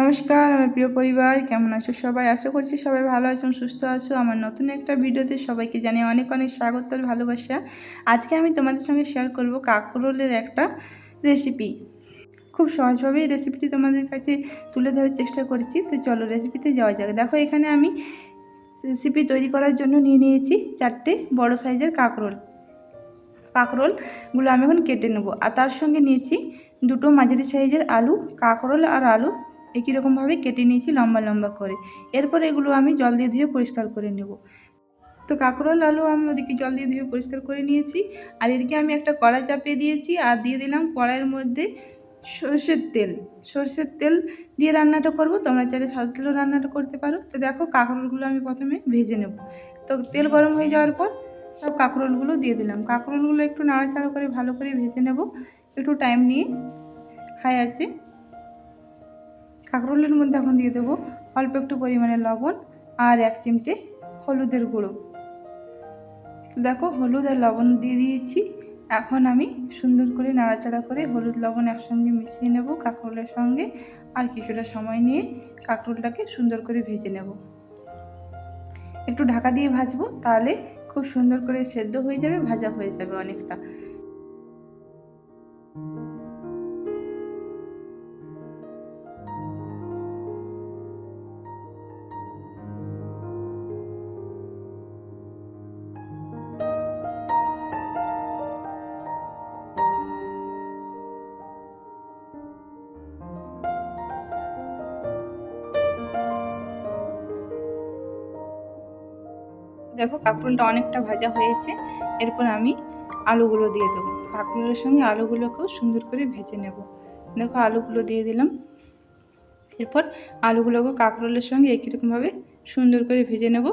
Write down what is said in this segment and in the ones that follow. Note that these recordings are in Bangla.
নমস্কার, আমার প্রিয় পরিবার, কেমন আছো সবাই? আশা করছি সবাই ভালো আছো, সুস্থ আছো। আমার নতুন একটা ভিডিওতে সবাইকে জানিয়ে অনেক অনেক স্বাগত আর ভালোবাসা। আজকে আমি তোমাদের সঙ্গে শেয়ার করব কাকরোলের একটা রেসিপি খুব সহজভাবেই রেসিপিটি তোমাদের কাছে তুলে ধরার চেষ্টা করছি। তো চলো রেসিপিতে যাওয়া যাক। দেখো, এখানে আমি রেসিপি তৈরি করার জন্য নিয়ে নিয়েছি চারটে বড় সাইজের কাকরোল। কাকরোলগুলো আমি এখন কেটে নেব। আর তার সঙ্গে নিয়েছি দুটো মাঝারি সাইজের আলু, কাকরোল আর আলু। একই রকমভাবে কেটে নিয়েছি লম্বা লম্বা করে। এরপর এগুলো আমি জল দিয়ে ধুয়ে পরিষ্কার করে নেব। তো কাঁকরোল, আলু আমি ওদিকে জল দিয়ে ধুয়ে পরিষ্কার করে নিয়েছি। আর এদিকে আমি একটা কড়াই চাপিয়ে দিয়েছি আর দিয়ে দিলাম কড়াইয়ের মধ্যে সর্ষের তেল। সর্ষের তেল দিয়ে রান্নাটা করব। তোমরা চাইলে সাদা তেলও রান্নাটা করতে পারো। তো দেখো কাঁকরোলগুলো আমি প্রথমে ভেজে নেব। তো তেল গরম হয়ে যাওয়ার পর সব কাঁকরোলগুলো দিয়ে দিলাম। কাঁকরোলগুলো একটু নাড়াচাড়া করে ভালো করে ভেজে নেব। একটু টাইম নিয়ে হাই আছে। কাঁকরোলের মধ্যে এখন দিয়ে দেবো অল্প একটু পরিমাণে লবণ আর এক চিমটে হলুদের গুঁড়ো। দেখো, হলুদ আর লবণ দিয়ে দিয়েছি। এখন আমি সুন্দর করে নাড়াচাড়া করে হলুদ লবণ একসঙ্গে মিশিয়ে নেব কাঁকরোলের সঙ্গে আর কিছুটা সময় নিয়ে কাঁকরোলটাকে সুন্দর করে ভেজে নেব। একটু ঢাকা দিয়ে ভাজবো, তাহলে খুব সুন্দর করে সেদ্ধ হয়ে যাবে, ভাজা হয়ে যাবে অনেকটা। দেখো কাঁকরোলটা অনেকটা ভাজা হয়েছে। এরপর আমি আলুগুলো দিয়ে দেবো। কাঁকরোলের সঙ্গে আলুগুলোকেও সুন্দর করে ভেজে নেব। দেখো আলুগুলো দিয়ে দিলাম। এরপর আলুগুলোকে কাঁকরোলের সঙ্গে একই রকমভাবে সুন্দর করে ভেজে নেব।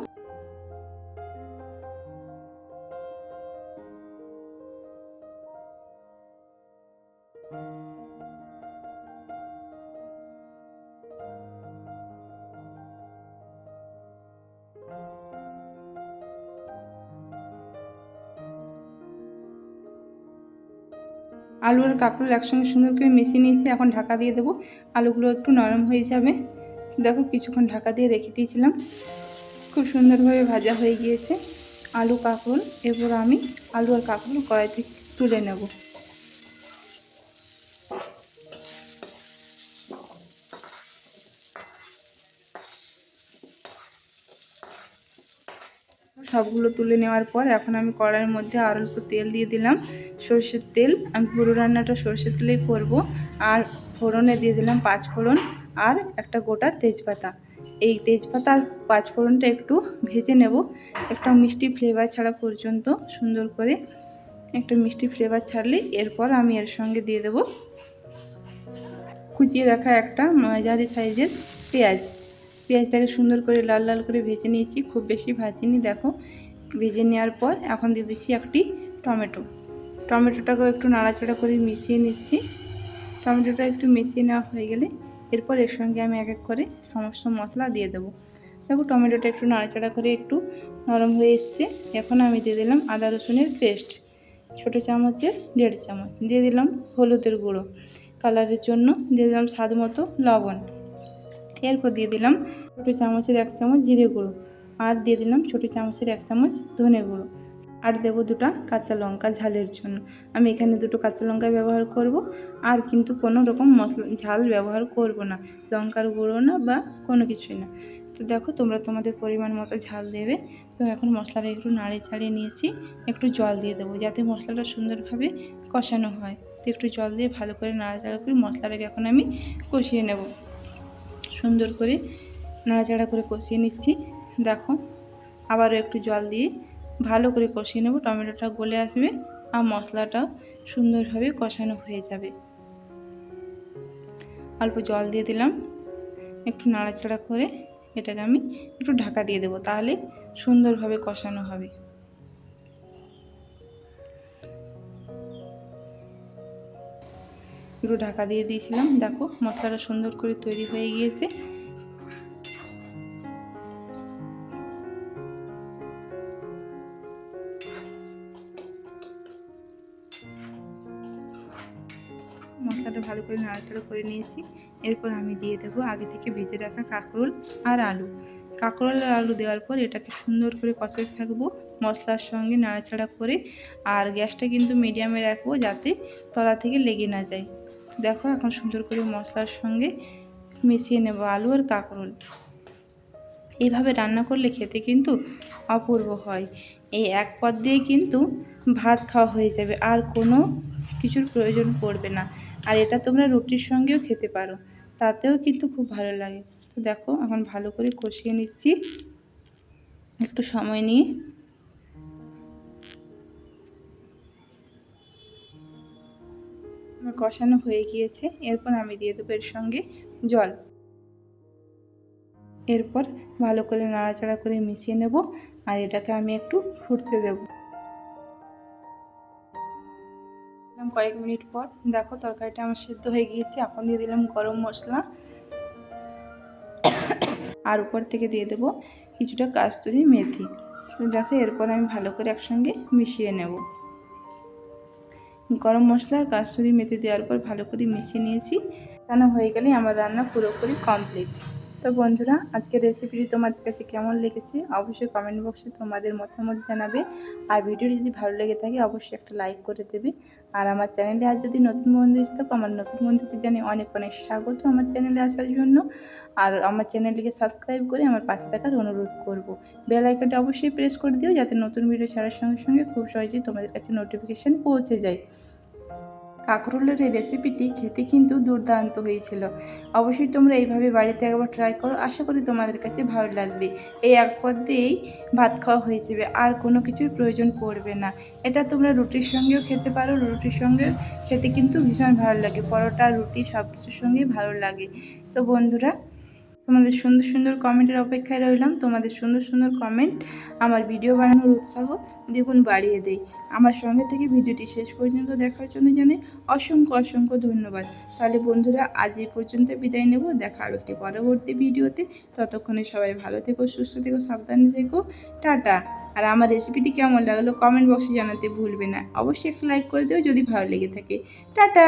আলু আর কাঁকরোল একসঙ্গে সুন্দর করে মিশিয়ে নিয়েছি, এখন ঢাকা দিয়ে দেবো। আলুগুলো একটু নরম হয়ে যাবে। দেখো কিছুক্ষণ ঢাকা দিয়ে রেখে দিয়েছিলাম। খুব সুন্দরভাবে ভাজা হয়ে গিয়েছে। আলু, কাঁকরোল, এরপর আমি আলু আর কাঁকরোল কড়াই থেকে তুলে নেব। সবগুলো তুলে নেওয়ার পর এখন আমি কড়াইয়ের মধ্যে আর অল্প তেল দিয়ে দিলাম। সর্ষের তেল। আমি পুরো রান্নাটা সর্ষের তেলেই করব। আর ফোড়নে দিয়ে দিলাম পাঁচ ফোড়ন আর একটা গোটা তেজপাতা। এই তেজপাতা আর পাঁচ ফোড়নটা একটু ভেজে নেব। একটা মিষ্টি ফ্লেভার ছাড়া পর্যন্ত সুন্দর করে একটা মিষ্টি ফ্লেভার ছাড়লে এরপর আমি এর সঙ্গে দিয়ে দেব কুচিয়ে রাখা একটা মাঝারি সাইজের পেঁয়াজ। পেঁয়াজটাকে সুন্দর করে লাল লাল করে ভেজে নিয়েছি। খুব বেশি ভাজিনি, দেখো। ভেজে নেওয়ার পর এখন দিয়ে দিচ্ছি একটি টমেটো। টমেটোটাকেও একটু নাড়াচাড়া করে মিশিয়ে নিচ্ছি। টমেটোটা একটু মিশিয়ে নেওয়া হয়ে গেলে এরপর এর সঙ্গে আমি এক এক করে সমস্ত মশলা দিয়ে দেবো। দেখো টমেটোটা একটু নাড়াচাড়া করে একটু নরম হয়ে এসছে। এখন আমি দিয়ে দিলাম আদা রসুনের পেস্ট। ছোটো চামচের দেড় চামচ। দিয়ে দিলাম হলুদের গুঁড়ো। কালারের জন্য দিয়ে দিলাম স্বাদ মতো লবণ। এরপর দিয়ে দিলাম ছোটো চামচের এক চামচ জিরে গুঁড়ো। আর দিয়ে দিলাম ছোটো চামচের এক চামচ ধনে গুঁড়ো। আর দেবো দুটো কাঁচা লঙ্কা ঝালের জন্য। আমি এখানে দুটো কাঁচা লঙ্কা ব্যবহার করব, আর কিন্তু কোনো রকম মশলা, ঝাল ব্যবহার করব না। লঙ্কার গুঁড়ো না বা কোনো কিছুই না। তো দেখো তোমরা তোমাদের পরিমাণ মতো ঝাল দেবে। তো এখন মশলাটা একটু নাড়ে ছাড়িয়ে নিয়েছি, একটু জল দিয়ে দেবো যাতে মশলাটা সুন্দরভাবে কষানো হয়। তো একটু জল দিয়ে ভালো করে নাড়াচাড়া করে মশলাটাকে এখন আমি কষিয়ে নেব। সুন্দর করে নাড়াচাড়া করে কষিয়ে নিচ্ছি। দেখো আবারও একটু জল দিয়ে ভালো করে কষিয়ে নেব, টমেটোটা গলে আসবে আর মশলাটাও সুন্দরভাবে কষানো হয়ে যাবে। অল্প জল দিয়ে দিলাম, একটু নাড়াচাড়া করে এটাকে আমি একটু ঢাকা দিয়ে দেবো, তাহলে সুন্দরভাবে কষানো হবে। একটু ঢাকা দিয়ে দিয়েছিলাম, দেখো মশলাটা সুন্দর করে তৈরি হয়ে গিয়েছে। মশলাটা ভালো করে নাড়াচাড়া করে নিয়েছি। এরপর আমি দিয়ে দেবো আগে থেকে ভেজে রাখা কাঁকরোল আর আলু। কাঁকরোল আর আলু দেওয়ার পর এটাকে সুন্দর করে কষাতে থাকব মশলার সঙ্গে নাড়াচাড়া করে। আর গ্যাসটা কিন্তু মিডিয়ামে রাখব যাতে তলা থেকে লেগে না যায়। দেখো এখন সুন্দর করে মশলার সঙ্গে মিশিয়ে নেব আলু আর কাঁকরোল। এইভাবে রান্না করলে খেতে কিন্তু অপূর্ব হয়। এই এক পদ দিয়ে কিন্তু ভাত খাওয়া হয়ে যাবে। আর কোনো কিছুর প্রয়োজন পড়বে না। আর এটা তোমরা রুটির সঙ্গেও খেতে পারো। তাতেও কিন্তু খুব ভালো লাগে। তো দেখো, এখন ভালো করে কষিয়ে নিচ্ছি। একটু সময় নিয়ে। আমার কষানো হয়ে গিয়েছে। এরপর আমি দিয়ে দেবো এর সঙ্গে জল। এরপর ভালো করে নাড়াচাড়া করে মিশিয়ে নেব। আর এটাকে আমি একটু ফুটতে দেব। কয়েক মিনিট পর। দেখো, তরকারিটা আমার সেদ্ধ হয়ে গিয়েছে। এখন দিয়ে দিলাম গরম মশলা। আর উপর থেকে দিয়ে দেবো কিছুটা কাস্তুরি মেথি। তো দেখো, এরপর আমি ভালো করে একসঙ্গে মিশিয়ে নেব। গরম মশলা আর কাস্তুরি মেথি দেওয়ার পর ভালো করে মিশিয়ে নিয়েছি। রান্না হয়ে গেলে আমার রান্না পুরোপুরি কমপ্লিট। তো বন্ধুরা, আজকের রেসিপিটি তোমাদের কাছে কেমন লেগেছে অবশ্যই কমেন্ট বক্সে তোমাদের মতামত জানাবে। আর ভিডিওটি যদি ভালো লেগে থাকে, অবশ্যই একটা লাইক করে দেবে। আর আমার চ্যানেলে আজ যদি নতুন বন্ধু এসে থাকো আমার নতুন বন্ধুকে জানি অনেক অনেক স্বাগত আমার চ্যানেলে আসার জন্য। আর আমার চ্যানেলটিকে সাবস্ক্রাইব করে আমার পাশে থাকার অনুরোধ করব। বেল আইকনটা অবশ্যই প্রেস করে দিও, যাতে নতুন ভিডিও ছাড়ার সঙ্গে সঙ্গে খুব সহজেই তোমাদের কাছে নোটিফিকেশান পৌঁছে যায়। কাঁকরোলের এই রেসিপিটি খেতে কিন্তু দুর্দান্ত হয়েছিল। অবশ্যই তোমরা এইভাবে বাড়িতে একবার ট্রাই করো। আশা করি তোমাদের কাছে ভালো লাগবে। এই এক পদ দিয়েই ভাত খাওয়া হয়ে যাবে। আর কোনো কিছুর প্রয়োজন পড়বে না। এটা তোমরা রুটির সঙ্গেও খেতে পারো। রুটির সঙ্গে খেতে কিন্তু ভীষণ ভালো লাগে। পরোটা, রুটি সব কিছুর সঙ্গেই ভালো লাগে। তো বন্ধুরা তোমাদের সুন্দর সুন্দর কমেন্টের অপেক্ষায় রইলাম। তোমাদের সুন্দর সুন্দর কমেন্ট আমার ভিডিও বানানোর উৎসাহ দ্বিগুণ বাড়িয়ে দেয়। আমার সঙ্গে থেকে ভিডিওটি শেষ পর্যন্ত দেখার জন্য জানাই অসংখ্য অসংখ্য ধন্যবাদ। তাহলে বন্ধুরা, আজ এই পর্যন্ত বিদায় নেব। দেখা হবে একটি পরবর্তী ভিডিওতে। ততক্ষণে সবাই ভালো থেকো, সুস্থ থেকো, সাবধানে থেকো। টাটা। আর আমার রেসিপিটি কেমন লাগল কমেন্ট বক্সে জানাতে ভুলবে না। অবশ্যই একটা লাইক করে দিও যদি ভালো লেগে থাকে। টাটা।